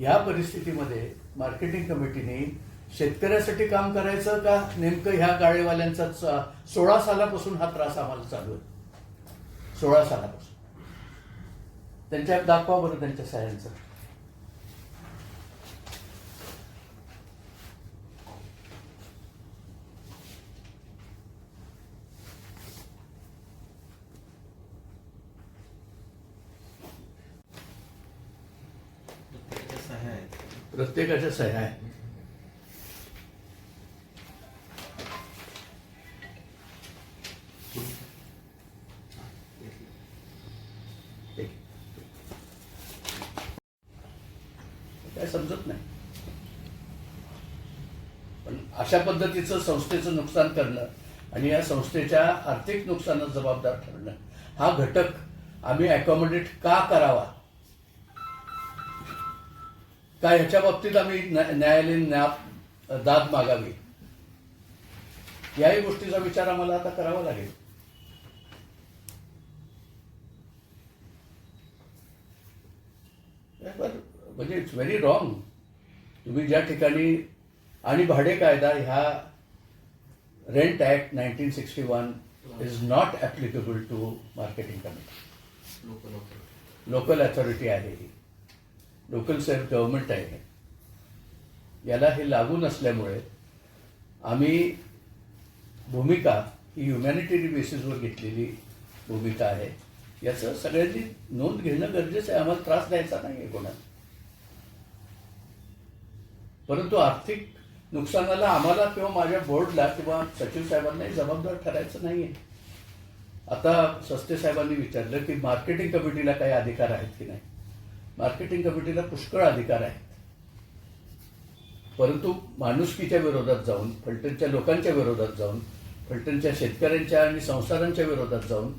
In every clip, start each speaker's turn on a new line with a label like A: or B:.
A: या परिस्थितीमध्ये मार्केटिंग कमिटीने शेतकऱ्यासाठी काम करायचं का? नेमकं ह्या गाळेवाल्यांचा सोळा सालापासून हा त्रास आम्हाला चालू आहे. सोळा सालापासून. त्यांच्या दाखवा बरं त्यांच्या सायांचा
B: प्रत्येकाच्या सह्या आहेत
A: प्रत्येकाच्या सह्या आहे काय समजत नाही. पण अशा पद्धतीचं संस्थेचं नुकसान करणं आणि या संस्थेच्या आर्थिक नुकसानात जबाबदार ठरणं हा घटक आम्ही अकॉमोडेट का करावा? का ह्याच्या बाबतीत आम्ही न्या- न्यायालयीन न्या- दाद मागावी? याही गोष्टीचा विचार आम्हाला आता करावा लागेल. म्हणजे इट्स व्हेरी रॉंग तुम्ही ज्या ठिकाणी आणि भाडे कायदा ह्या rent act nineteen sixty one is not applicable to marketing committee
B: लोक लोक
A: लोकल अथॉरिटी आहे. ही लोकल सेल्फ गव्हर्नमेंट आहे याला हे लागू नसल्यामुळे आम्ही भूमिका ही ह्युमॅनिटेरी बेसिसवर घेतलेली भूमिका आहे. याचं सगळ्यांनी नोंद घेणं गरजेचं आहे. आम्हाला त्रास द्यायचा नाही आहे कोणाला. परंतु आर्थिक नुकसानाला आम्हाला किंवा माझ्या बोर्डला किंवा सचिव साहेबांनाही जबाबदार ठरायचं नाहीये आता सस्ते साहेबांनी विचारलं की मार्केटिंग कमिटीला काही अधिकार आहेत की नाही? मार्केटिंग कमिटीला पुष्कळ अधिकार आहेत. परंतु माणुसकीच्या विरोधात जाऊन फलटणच्या लोकांच्या विरोधात जाऊन फलटणच्या शेतकऱ्यांच्या आणि संसारांच्या विरोधात जाऊन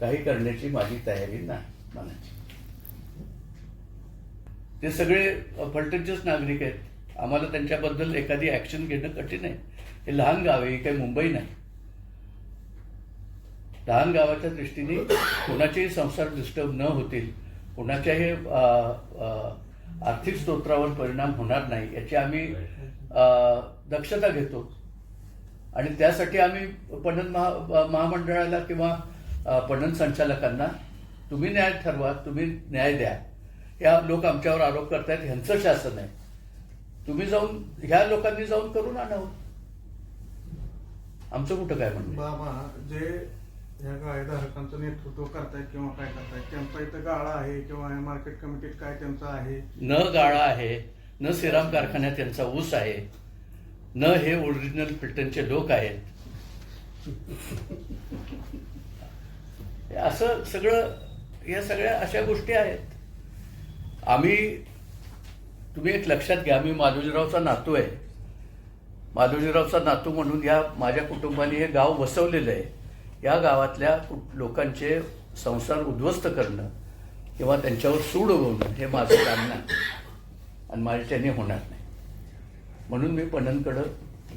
A: काही करण्याची माझी तयारी नाही मनाची. ते सगळे फलटणचेच नागरिक आहेत. आम्हाला त्यांच्याबद्दल एखादी ऍक्शन घेणं कठीण आहे. हे लहान गाव आहे काही मुंबई नाही. लहान गावाच्या दृष्टीने कोणाचेही संसार डिस्टर्ब न होतील कुणाच्याही आर्थिक स्तोत्रावर परिणाम होणार नाही याची आम्ही दक्षता घेतो. आणि त्यासाठी आम्ही पणन महा महामंडळाला किंवा पणन संचालकांना तुम्ही न्याय ठरवा तुम्ही न्याय द्या. या लोक आमच्यावर आरोप करतायत ह्यांचं शासन आहे. तुम्ही जाऊन ह्या लोकांनी जाऊन करून आणावं. आमचं कुठं काय म्हणणं जे
C: ह्या जे या नेतृत्व करतायत किंवा काय करतायत त्यांचा इथं गाळा आहे किंवा या मार्केट कमिटीत काय त्यांचं आहे?
A: न गाळा आहे न सिराम कारखान्यात त्यांचा ऊस आहे न हे ओरिजिनल फिल्टनचे लोक आहेत. असं सगळं या सगळ्या अशा गोष्टी आहेत. आम्ही तुम्ही एक लक्षात घ्या मी माधोजीरावचा नातू आहे. माधोजीरावचा नातू म्हणून या माझ्या कुटुंबाने हे गाव वसवलेलं आहे. या गावातल्या लोकांचे संसार उद्ध्वस्त करणं किंवा त्यांच्यावर सूड उगवणं हे माझं काम नाही. आणि माझ्याच्याने होणार नाही. म्हणून मी पणनकडं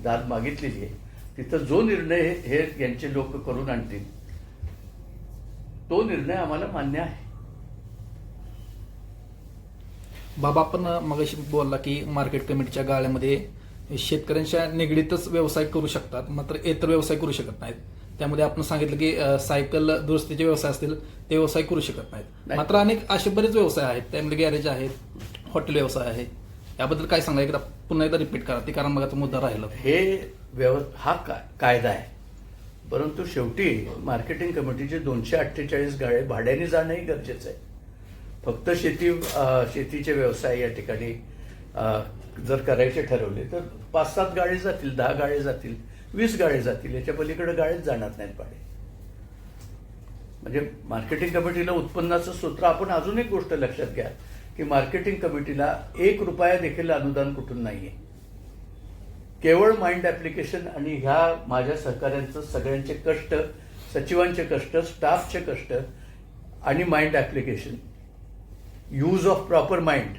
A: दाद मागितलेली आहे. तिथं जो निर्णय हे यांचे लोक करून आणतील तो निर्णय आम्हाला मान्य आहे.
D: बाबा आपण मगाशी बोलला की मार्केट कमिटीच्या गाळ्यामध्ये शेतकऱ्यांच्या निगडीतच व्यवसाय करू शकतात मात्र इतर व्यवसाय करू शकत नाहीत. त्यामध्ये आपण सांगितलं की सायकल दुरुस्तीचे व्यवसाय असतील ते व्यवसाय करू शकत नाहीत.
A: नाही.
D: मात्र अनेक असे बरेच व्यवसाय आहेत त्यामध्ये गॅरेज आहेत हॉटेल व्यवसाय आहे. याबद्दल काय सांगा एकदा पुन्हा एकदा रिपीट करा ते कारण मग मुद्दा राहिला.
A: हे व्यव हा का कायदा आहे. परंतु शेवटी मार्केटिंग कमिटीचे दोनशे अठ्ठेचाळीस गाळे भाड्याने जाणंही गरजेचं आहे. फक्त शेती शेतीचे व्यवसाय या ठिकाणी जर करायचे ठरवले तर पाच सात गाळे जातील दहा गाळे जातील. वीस गाळे जातील याच्या पलीकडे गाळेच जाणार नाहीत पाडे. म्हणजे मार्केटिंग कमिटीला उत्पन्नाचं सूत्र आपण अजून एक गोष्ट लक्षात घ्या की मार्केटिंग कमिटीला एक रुपया देखील अनुदान कुठून नाहीये. केवळ माइंड ऍप्लिकेशन आणि ह्या माझ्या सहकाऱ्यांचं सगळ्यांचे कष्ट सचिवांचे कष्ट स्टाफचे कष्ट आणि mind application use of proper mind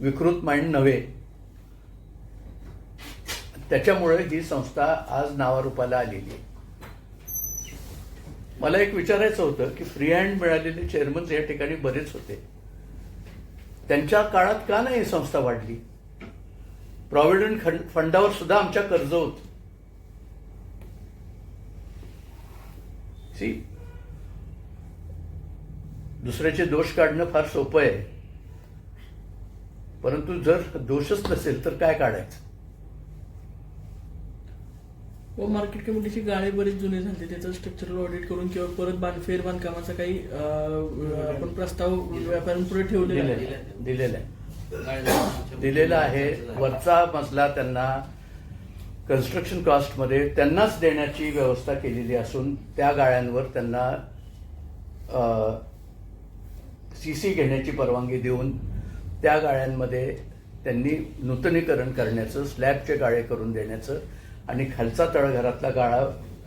A: विकृत माइंड नव्हे. त्याच्यामुळे ही संस्था आज नावारूपाला आलेली आहे. मला एक विचारायचं होतं की फ्री हँड मिळालेले चेअरमन्स या ठिकाणी बरेच होते. त्यांच्या काळात का नाही ही संस्था वाढली? प्रॉव्हिडंट फंडावर सुद्धा आमच्या कर्ज होत. सी दुसऱ्याचे दोष काढणं फार सोपं आहे. परंतु जर दोषच नसेल तर काय काढायचं?
B: व मार्केट कमिटीची गाळे बरेच जुने झाले. त्याचं स्ट्रक्चरल ऑडिट करून किंवा परत बांध फेर बांधकामाचा काही आपण प्रस्ताव व्यापाऱ्यांपुढे ठेवलेला
A: दिलेलं
B: आहे.
A: दिलेलं आहे. दिलेला आहे. वरचा मजला त्यांना कन्स्ट्रक्शन कॉस्टमध्ये त्यांनाच देण्याची व्यवस्था केलेली असून त्या गाळ्यांवर त्यांना सी सी घेण्याची परवानगी देऊन त्या गाळ्यांमध्ये त्यांनी नूतनीकरण करण्याचं स्लॅबचे गाळे करून देण्याचं आणि खालचा तळघरातला गाळा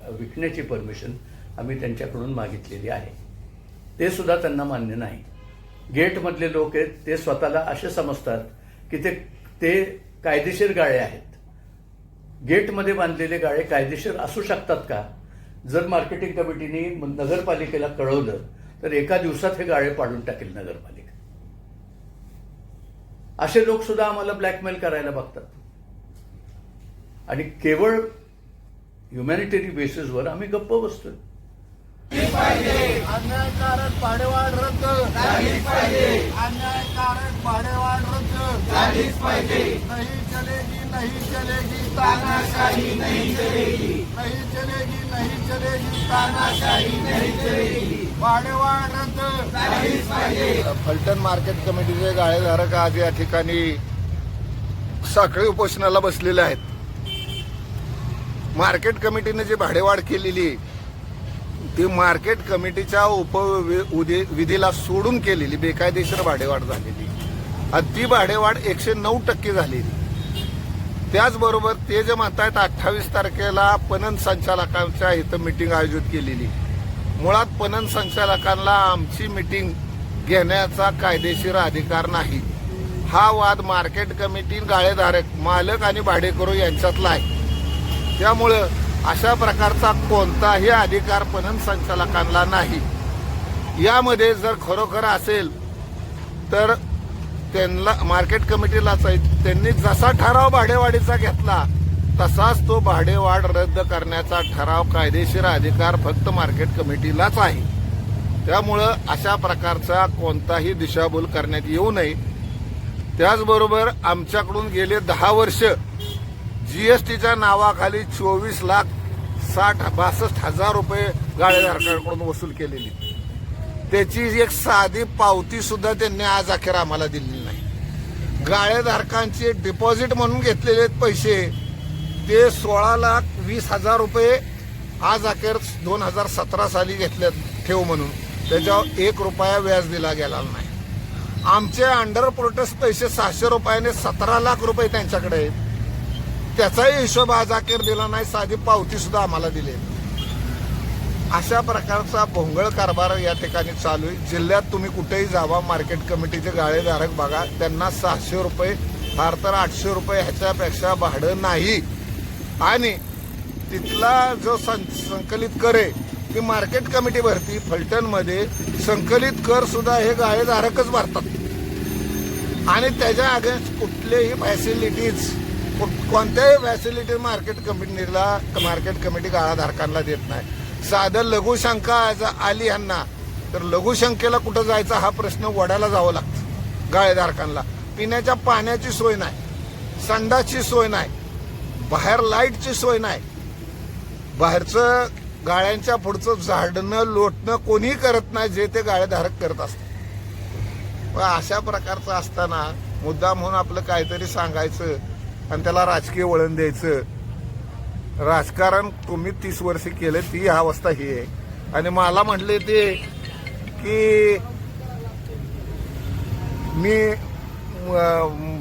A: विकण्याची परमिशन आम्ही त्यांच्याकडून मागितलेली आहे. ते सुद्धा त्यांना मान्य नाही. गेटमधले लोक आहेत ते स्वतःला असे समजतात की ते ते कायदेशीर गाळे आहेत. गेटमध्ये बांधलेले गाळे कायदेशीर असू शकतात का? जर मार्केटिंग कमिटीने नगरपालिकेला कळवलं तर एका दिवसात हे गाळे पाडून टाकेल नगरपालिका. असे लोक सुद्धा आम्हाला ब्लॅकमेल करायला बघतात. आणि केवळ ह्युमॅनिटरी बेसिसवर आम्ही गप्प बसतोय.
E: अन्यायकारक भाडेवाढ रद्द. झालीच पाहिजे. अन्यायकारक भाडेवाढ रद्द. झालीच पाहिजे. नाही चलेगी नहीं चलेगी तानाशाही. नहीं चलेगी. नहीं चलेगी नहीं चलेगी तानाशाही. नहीं चलेगी. भाडेवाढ रद्द. झालीच पाहिजे. फलटण मार्केट कमिटीचे गाळेधारक आज या ठिकाणी साखळी उपोषणाला बसलेले आहेत. मार्केट कमिटीने जी भाडेवाढ केलेली आहे ती मार्केट कमिटीच्या उपविधीला सोडून केलेली बेकायदेशीर भाडेवाढ झालेली. आणि ती भाडेवाढ एकशे नऊ टक्के झालेली. त्याचबरोबर ते जे म्हणतायत अठ्ठावीस तारखेला पणन संचालकांच्या इथं मिटिंग आयोजित केलेली. मुळात पणन संचालकांना आमची मिटिंग घेण्याचा कायदेशीर अधिकार नाही. हा वाद मार्केट कमिटी गाळेधारक मालक आणि भाडेकरू यांच्यातला आहे. त्यामुळं अशा प्रकारचा कोणताही अधिकार पणन संचालकांना नाही यामध्ये जर खरोखर असेल तर त्यांना मार्केट कमिटीलाच आहे. त्यांनी जसा ठराव भाडेवाढीचा घेतला तसाच तो भाडेवाढ रद्द करण्याचा ठराव कायदेशीर अधिकार फक्त मार्केट कमिटीलाच आहे त्यामुळं अशा प्रकारचा कोणताही दिशाभूल करण्यात येऊ नये त्याचबरोबर आमच्याकडून गेले दहा वर्ष जीएसटीच्या नावाखाली चोवीस लाख साठ बासष्ट हजार रुपये गाळेधारकांकडून वसूल केलेली. त्याची एक साधी पावती सुद्धा त्यांनी आज अखेर आम्हाला दिलेली नाही. गाळेधारकांचे डिपॉझिट म्हणून घेतलेले पैसे ते सोळा लाख वीस हजार रुपये आज अखेर दोन हजार सतरा साली घेतले ठेव म्हणून. त्याच्यावर एक रुपया व्याज दिला गेला नाही. आमचे अंडर प्रोटेस्ट पैसे सहाशे रुपयाने सतरा लाख रुपये त्यांच्याकडे आहेत. त्याचाही हिशोब आज अखेर दिला नाही साधी पावती सुद्धा आम्हाला दिली. अशा प्रकारचा भोंगळ कारभार या ठिकाणी चालू आहे. जिल्ह्यात तुम्ही कुठेही जावा मार्केट कमिटीचे गाळेधारक बघा त्यांना सहाशे रुपये फार तर आठशे रुपये ह्याच्यापेक्षा भाडं नाही. आणि तिथला जो सं संकलित कर आहे ती मार्केट कमिटी भरती फलटणमध्ये संकलित कर सुद्धा हे गाळेधारकच भरतात. आणि त्याच्या अगेन्स्ट कुठलेही फॅसिलिटीज कोणत्याही फॅसिलिटी मार्केट कमिटीला मार्केट कमिटी गाळाधारकांना देत नाही. साधं लघुशंका आज आली यांना तर लघुशंकेला कुठं जायचा हा प्रश्न वड्याला जावं लागतं गाळेधारकांना. पिण्याच्या पाण्याची सोय नाही संडाची सोय नाही बाहेर लाईटची सोय नाही. बाहेरचं गाळ्यांच्या पुढचं झाडणं लोटणं कोणीही करत नाही जे ते गाळेधारक करत असतात. पण अशा प्रकारचं असताना मुद्दा म्हणून आपलं काहीतरी सांगायचं आणि त्याला राजकीय वळण द्यायचं. राजकारण तुम्ही तीस वर्ष केलं ती ही अवस्था ही आहे. आणि मला म्हटले ते की मी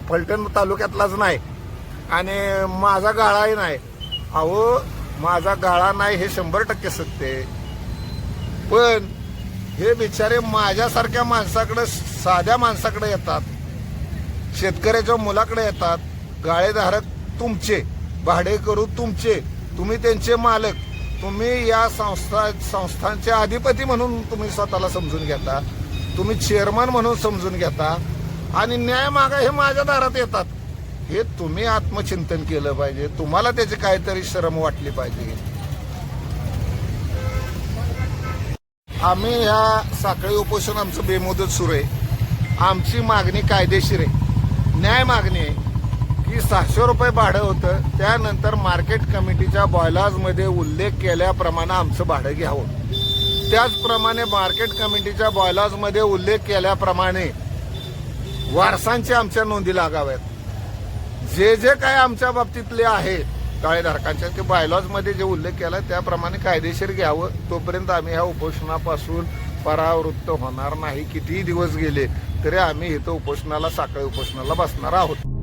E: फलटण तालुक्यातलाच नाही. आणि माझा गाळाही नाही. अहो माझा गाळा नाही हे शंभर टक्के सत्य आहे. पण हे बिचारे माझ्यासारख्या माणसाकडे साध्या माणसाकडे येतात. शेतकऱ्याच्या मुलाकडे येतात. गाळेधारक तुमचे भाडेकरू तुमचे तुम्ही त्यांचे मालक तुम्ही या संस्था संस्थांचे अधिपती म्हणून तुम्ही स्वतःला समजून घेता तुम्ही चेअरमन म्हणून समजून घेता आणि न्याय मागा हे माझ्या दारात येतात. हे तुम्ही आत्मचिंतन केलं पाहिजे. तुम्हाला त्याची काहीतरी श्रम वाटली पाहिजे. आम्ही ह्या साखळी उपोषण आमचं बेमुदत सुरू आहे. आमची मागणी कायदेशीर आहे. न्याय मागणी आहे. की सहाशे रुपये भाडं होतं. त्यानंतर मार्केट कमिटीच्या बॉयलाजमध्ये उल्लेख केल्याप्रमाणे आमचं भाडं घ्यावं. त्याचप्रमाणे मार्केट कमिटीच्या बॉयलाजमध्ये उल्लेख केल्याप्रमाणे वारसांची आमच्या नोंदी लागाव्यात. जे जे काय आमच्या बाबतीतले आहे काळेधारकांच्या ते बायलॉजमध्ये जे उल्लेख केला त्याप्रमाणे कायदेशीर घ्यावं. तोपर्यंत आम्ही ह्या उपोषणापासून परावृत्त होणार नाही. कितीही दिवस गेले तरी आम्ही इथं उपोषणाला साखळी उपोषणाला बसणार आहोत.